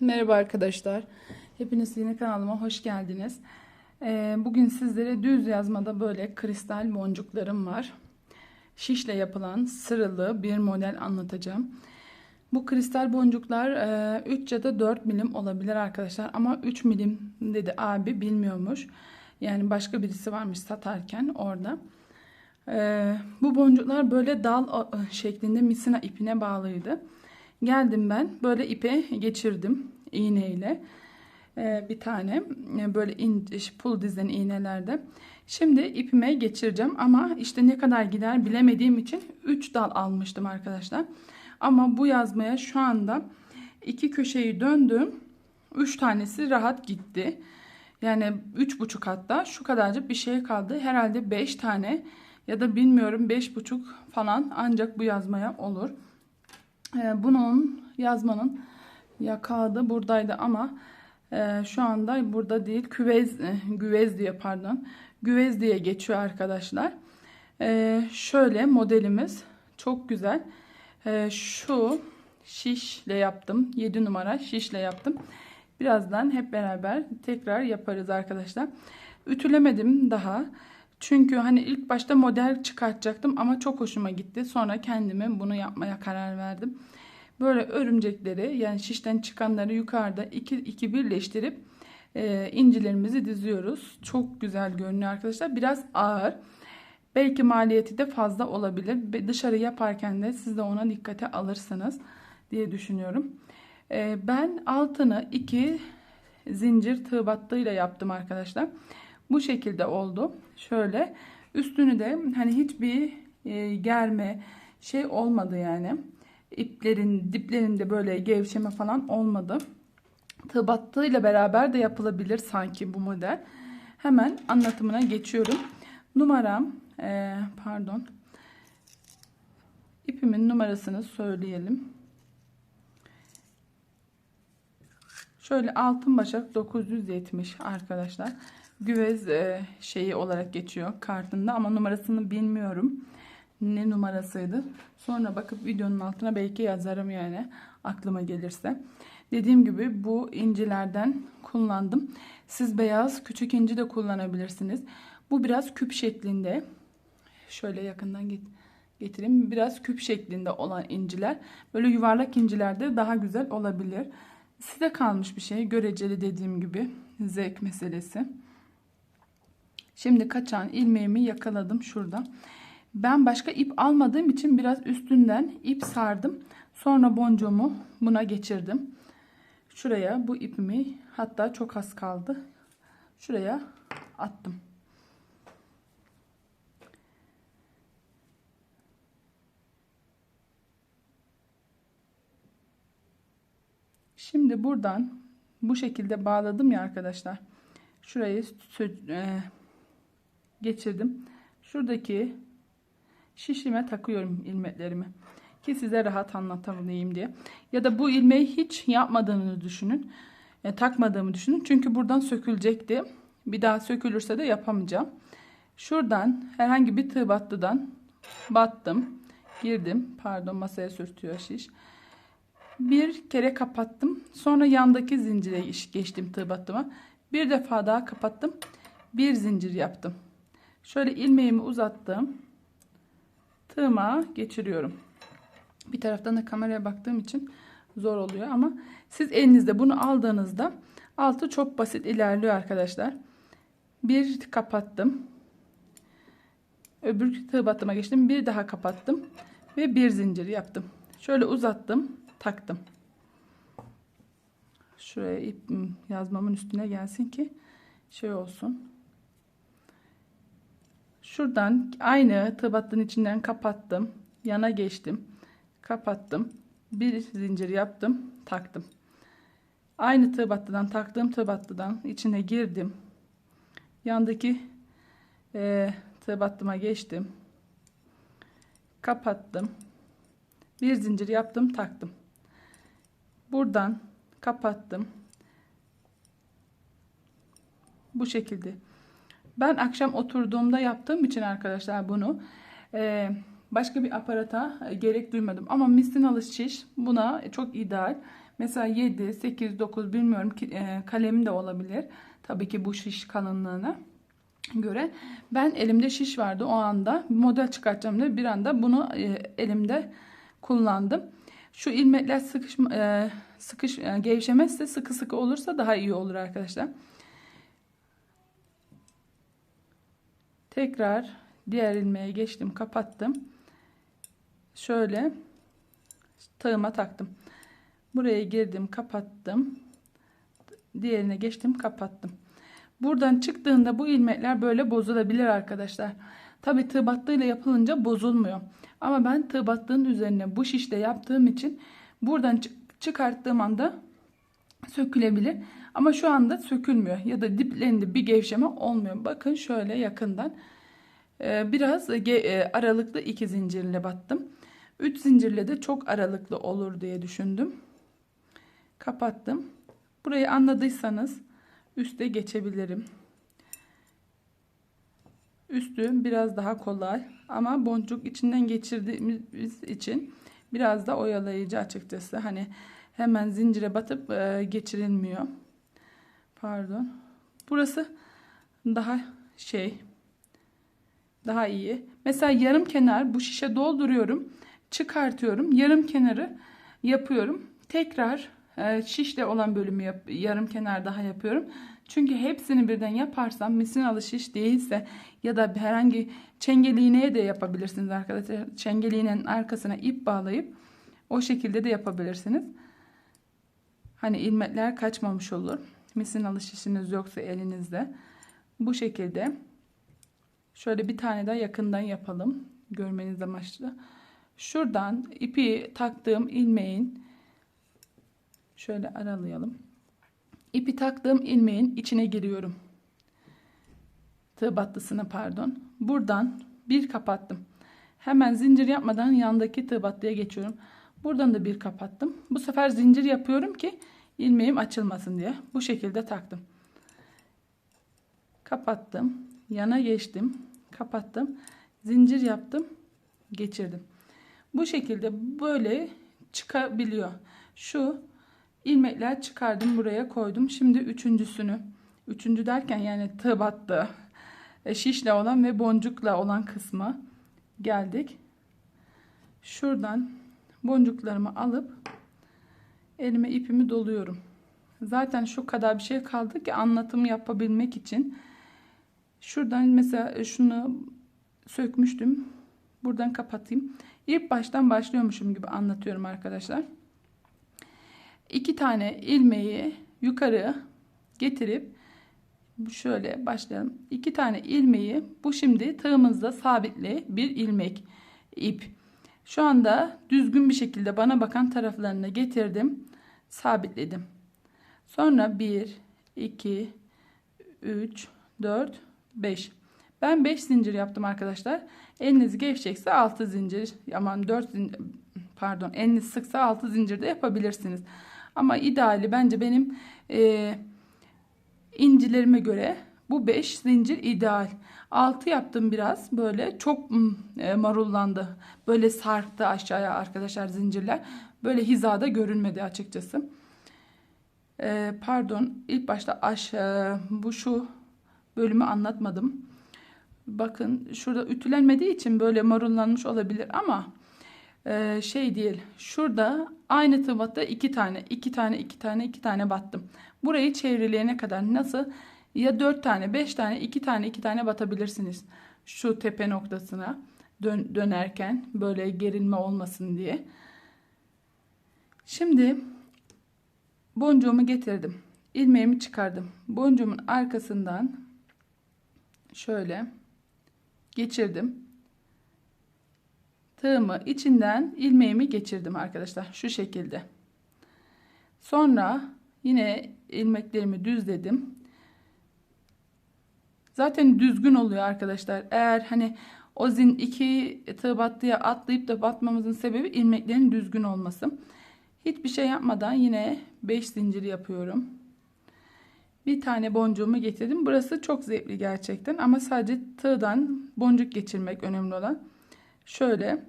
Merhaba arkadaşlar. Hepiniz yeni kanalıma hoş geldiniz. Ee, bugün sizlere düz yazmada böyle kristal boncuklarım var. Şişle yapılan sırılı bir model anlatacağım. Bu kristal boncuklar e, 3 ya da 4 milim olabilir arkadaşlar. Ama 3 milim dedi abi bilmiyormuş. Yani başka birisi varmış satarken orada. Ee, bu boncuklar böyle dal e, şeklinde misina ipine bağlıydı. Geldim ben böyle ipe geçirdim iğneyle ee, bir tane e, böyle in, pul dizen iğnelerde. Şimdi ipime geçireceğim ama işte ne kadar gider bilemediğim için 3 dal almıştım arkadaşlar. Ama bu yazmaya şu anda iki köşeyi döndüm. 3 tanesi rahat gitti. Yani üç buçuk hatta şu kadarcık bir şey kaldı. Herhalde 5 tane ya da bilmiyorum beş buçuk falan ancak bu yazmaya olur. Ee, bunun yazmanın ya kağıdı buradaydı ama e, şu anda burada değil. Küvez, e, güvez diye pardon. Güvez diye geçiyor arkadaşlar. E, şöyle modelimiz çok güzel. E, şu şişle yaptım. 7 numara şişle yaptım. Birazdan hep beraber tekrar yaparız arkadaşlar. Ütülemedim daha. Çünkü hani ilk başta model çıkartacaktım ama çok hoşuma gitti. Sonra kendime bunu yapmaya karar verdim. Böyle örümcekleri yani şişten çıkanları yukarıda iki, iki birleştirip e, incilerimizi diziyoruz. Çok güzel görünüyor arkadaşlar. Biraz ağır. Belki maliyeti de fazla olabilir. Dışarı yaparken de siz de ona dikkate alırsınız diye düşünüyorum. E, ben altını iki zincir tığ battığıyla yaptım arkadaşlar. Bu şekilde oldu. Şöyle üstünü de hani hiçbir e, germe şey olmadı yani. İplerin diplerinde böyle gevşeme falan olmadı. Tığ battığıyla beraber de yapılabilir sanki bu model. Hemen anlatımına geçiyorum. Numaram e, pardon ipimin numarasını söyleyelim. Şöyle altın başak 970 arkadaşlar güvez e, şeyi olarak geçiyor kartında ama numarasını bilmiyorum. Ne numarasıydı? Sonra bakıp videonun altına belki yazarım yani aklıma gelirse. Dediğim gibi bu incilerden kullandım. Siz beyaz küçük inci de kullanabilirsiniz. Bu biraz küp şeklinde. Şöyle yakından get getireyim. Biraz küp şeklinde olan inciler. Böyle yuvarlak incilerde daha güzel olabilir. Size kalmış bir şey. Göreceli dediğim gibi. Zevk meselesi. Şimdi kaçan ilmeğimi yakaladım şurada. Ben başka ip almadığım için biraz üstünden ip sardım. Sonra boncuğumu buna geçirdim. Şuraya bu ipimi hatta çok az kaldı. Şuraya attım. Şimdi buradan bu şekilde bağladım ya arkadaşlar. Şurayı e, geçirdim. Şuradaki şişime takıyorum ilmeklerimi. Ki size rahat anlatabileyim diye. Ya da bu ilmeği hiç yapmadığını düşünün. Yani takmadığımı düşünün. Çünkü buradan sökülecekti. Bir daha sökülürse de yapamayacağım. Şuradan herhangi bir tığ battıdan battım. Girdim. Pardon masaya sürtüyor şiş. Bir kere kapattım. Sonra yandaki zincire geçtim tığ battıma. Bir defa daha kapattım. Bir zincir yaptım. Şöyle ilmeğimi uzattım. Tığıma geçiriyorum. Bir taraftan da kameraya baktığım için zor oluyor ama siz elinizde bunu aldığınızda altı çok basit ilerliyor arkadaşlar. Bir kapattım. Öbür tığ battıma geçtim. Bir daha kapattım ve bir zincir yaptım. Şöyle uzattım, taktım. Şuraya ip yazmamın üstüne gelsin ki şey olsun. Şuradan aynı tığ battığın içinden kapattım. Yana geçtim. Kapattım. Bir zincir yaptım. Taktım. Aynı tığ battıdan taktığım tığ battıdan içine girdim. Yandaki e, tığ battıma geçtim. Kapattım. Bir zincir yaptım. Taktım. Buradan kapattım. Bu şekilde ben akşam oturduğumda yaptığım için arkadaşlar bunu e, başka bir aparata gerek duymadım. Ama misinalı şiş buna çok ideal. Mesela 7, 8, 9 bilmiyorum ki e, kalem de olabilir. Tabii ki bu şiş kalınlığına göre. Ben elimde şiş vardı o anda. Model çıkartacağım diye bir anda bunu e, elimde kullandım. Şu ilmekler sıkış, e, sıkış e, gevşemezse sıkı sıkı olursa daha iyi olur arkadaşlar. Tekrar diğer ilmeğe geçtim, kapattım. Şöyle tığıma taktım. Buraya girdim, kapattım. Diğerine geçtim, kapattım. Buradan çıktığında bu ilmekler böyle bozulabilir arkadaşlar. Tabi tığ battığıyla yapılınca bozulmuyor. Ama ben tığ battığın üzerine bu şişte yaptığım için buradan çıkarttığım anda sökülebilir. Ama şu anda sökülmüyor ya da diplerinde bir gevşeme olmuyor. Bakın şöyle yakından ee, biraz e, aralıklı iki zincirle battım. 3 zincirle de çok aralıklı olur diye düşündüm. Kapattım. Burayı anladıysanız üste geçebilirim. Üstü biraz daha kolay ama boncuk içinden geçirdiğimiz için biraz da oyalayıcı açıkçası. Hani hemen zincire batıp e, geçirilmiyor. Pardon. Burası daha şey daha iyi. Mesela yarım kenar bu şişe dolduruyorum. Çıkartıyorum. Yarım kenarı yapıyorum. Tekrar e, şişle olan bölümü yap, yarım kenar daha yapıyorum. Çünkü hepsini birden yaparsam misinalı şiş değilse ya da herhangi çengeliğine de yapabilirsiniz arkadaşlar. Çengeliğinin arkasına ip bağlayıp o şekilde de yapabilirsiniz. Hani ilmekler kaçmamış olur. Misinalı şişiniz yoksa elinizde. Bu şekilde. Şöyle bir tane daha yakından yapalım. Görmeniz amaçlı. Şuradan ipi taktığım ilmeğin şöyle aralayalım. İpi taktığım ilmeğin içine giriyorum. Tığ battısına pardon. Buradan bir kapattım. Hemen zincir yapmadan yandaki tığ battıya geçiyorum. Buradan da bir kapattım. Bu sefer zincir yapıyorum ki ilmeğim açılmasın diye. Bu şekilde taktım. Kapattım. Yana geçtim. Kapattım. Zincir yaptım. Geçirdim. Bu şekilde böyle çıkabiliyor. Şu ilmekler çıkardım buraya koydum. Şimdi üçüncüsünü. Üçüncü derken yani tığ. E, şişle olan ve boncukla olan kısmı geldik. Şuradan boncuklarımı alıp elime ipimi doluyorum. Zaten şu kadar bir şey kaldı ki anlatım yapabilmek için. Şuradan mesela şunu sökmüştüm. Buradan kapatayım. İlk baştan başlıyormuşum gibi anlatıyorum arkadaşlar. İki tane ilmeği yukarı getirip şöyle başlayalım. İki tane ilmeği bu şimdi tığımızda sabitli bir ilmek ip. Şu anda düzgün bir şekilde bana bakan taraflarına getirdim. Sabitledim. Sonra 1, 2, 3, 4, 5. Ben 5 zincir yaptım arkadaşlar. Eliniz gevşekse 6 zincir aman 4 zincir pardon eliniz sıksa 6 zincir de yapabilirsiniz. Ama ideali bence benim e, incilerime göre bu 5 zincir ideal. 6 yaptım biraz böyle çok e, marullandı. Böyle sarktı aşağıya arkadaşlar zincirler. Böyle hizada görünmedi açıkçası. E, pardon ilk başta aşağı bu şu bölümü anlatmadım. Bakın şurada ütülenmediği için böyle marullanmış olabilir ama e, şey değil. Şurada aynı tıbatta iki tane, iki tane, iki tane, iki tane battım. Burayı çevreleyene kadar nasıl? Ya dört tane, beş tane, iki tane, iki tane batabilirsiniz. Şu tepe noktasına dön dönerken böyle gerilme olmasın diye. Şimdi boncuğumu getirdim. ilmeğimi çıkardım. Boncuğumun arkasından şöyle geçirdim. Tığımı içinden ilmeğimi geçirdim arkadaşlar. Şu şekilde. Sonra yine ilmeklerimi düzledim. Zaten düzgün oluyor arkadaşlar. Eğer hani o zin iki tığ battıya atlayıp da batmamızın sebebi ilmeklerin düzgün olması. Hiçbir şey yapmadan yine 5 zincir yapıyorum bir tane boncuğumu getirdim. Burası çok zevkli gerçekten ama sadece tığdan boncuk geçirmek önemli olan. Şöyle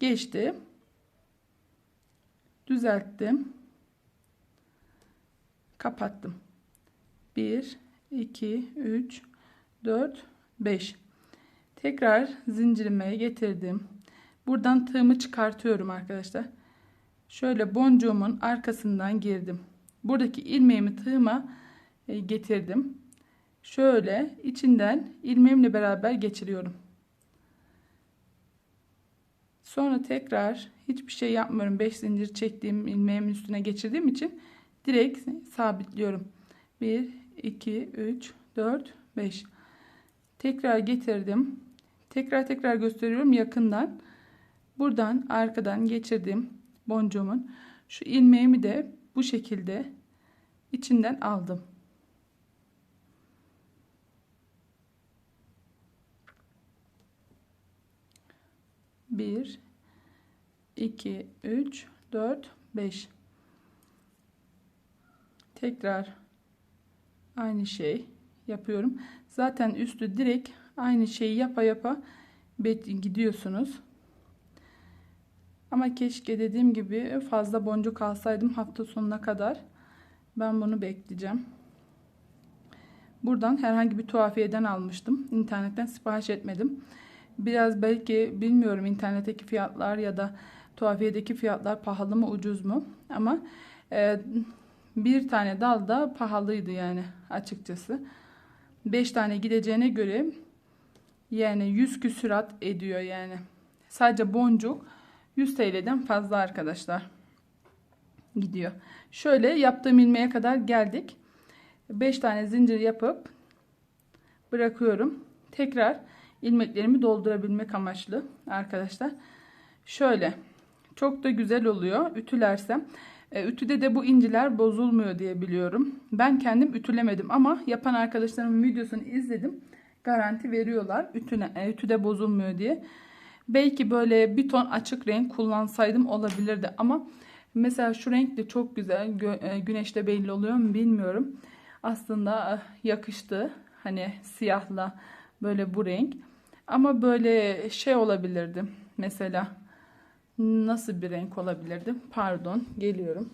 geçti. düzelttim. Kapattım. 1 2 3 4 5 Tekrar zincirime getirdim. Buradan tığımı çıkartıyorum arkadaşlar. Şöyle boncuğumun arkasından girdim. Buradaki ilmeğimi tığıma e, getirdim. Şöyle içinden ilmeğimle beraber geçiriyorum. Sonra tekrar hiçbir şey yapmıyorum. 5 zincir çektiğim ilmeğimin üstüne geçirdiğim için direkt sabitliyorum. 1 2 3 4 5 Tekrar getirdim. Tekrar tekrar gösteriyorum yakından. Buradan arkadan geçirdim boncuğumun. Şu ilmeğimi de bu şekilde içinden aldım. Bir, iki, üç, dört, beş. Tekrar aynı şey yapıyorum. Zaten üstü direkt aynı şeyi yapa yapa gidiyorsunuz. Ama keşke dediğim gibi fazla boncuk alsaydım hafta sonuna kadar. Ben bunu bekleyeceğim. Buradan herhangi bir tuhafiyeden almıştım. İnternetten sipariş etmedim. Biraz belki bilmiyorum internetteki fiyatlar ya da tuhafiyedeki fiyatlar pahalı mı ucuz mu. Ama e, bir tane dal da pahalıydı yani açıkçası. 5 tane gideceğine göre yani 100 küsurat ediyor yani. Sadece boncuk 100 TL'den fazla arkadaşlar gidiyor. Şöyle yaptığım ilmeğe kadar geldik. 5 tane zincir yapıp bırakıyorum. Tekrar ilmeklerimi doldurabilmek amaçlı arkadaşlar. Şöyle çok da güzel oluyor ütülersem. E, ütüde de bu inciler bozulmuyor diye biliyorum. Ben kendim ütülemedim ama yapan arkadaşlarımın videosunu izledim. Garanti veriyorlar ütüne, e, ütüde bozulmuyor diye. Belki böyle bir ton açık renk kullansaydım olabilirdi ama mesela şu renk de çok güzel. E, güneşte belli oluyor mu bilmiyorum. Aslında yakıştı. Hani siyahla böyle bu renk. Ama böyle şey olabilirdi. Mesela nasıl bir renk olabilirdi? Pardon, geliyorum.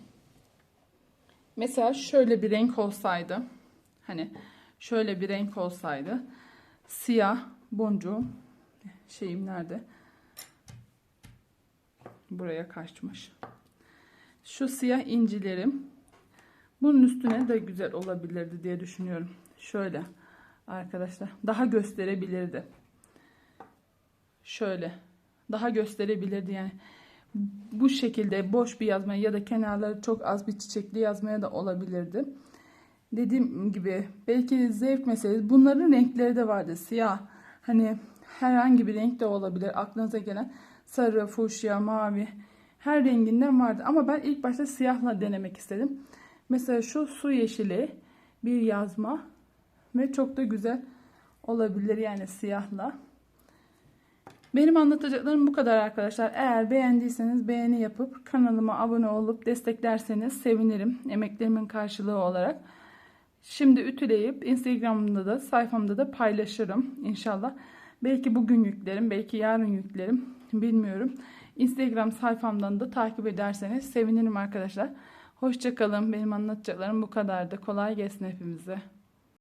Mesela şöyle bir renk olsaydı. Hani şöyle bir renk olsaydı. Siyah boncuğum şeyim nerede? Buraya kaçmış. Şu siyah incilerim bunun üstüne de güzel olabilirdi diye düşünüyorum. Şöyle arkadaşlar daha gösterebilirdi. Şöyle daha gösterebilirdi yani. Bu şekilde boş bir yazmaya ya da kenarları çok az bir çiçekli yazmaya da olabilirdi. Dediğim gibi belki zevk meselesi. Bunların renkleri de vardı. Siyah. Hani herhangi bir renk de olabilir. Aklınıza gelen sarı, fuşya, mavi her renginden vardı. Ama ben ilk başta siyahla denemek istedim. Mesela şu su yeşili bir yazma ve çok da güzel olabilir yani siyahla. Benim anlatacaklarım bu kadar arkadaşlar. Eğer beğendiyseniz beğeni yapıp kanalıma abone olup desteklerseniz sevinirim. Emeklerimin karşılığı olarak. Şimdi ütüleyip Instagram'da da sayfamda da paylaşırım inşallah. Belki bugün yüklerim, belki yarın yüklerim. Bilmiyorum. Instagram sayfamdan da takip ederseniz sevinirim arkadaşlar. Hoşçakalın. Benim anlatacaklarım bu kadardı. Kolay gelsin hepimize.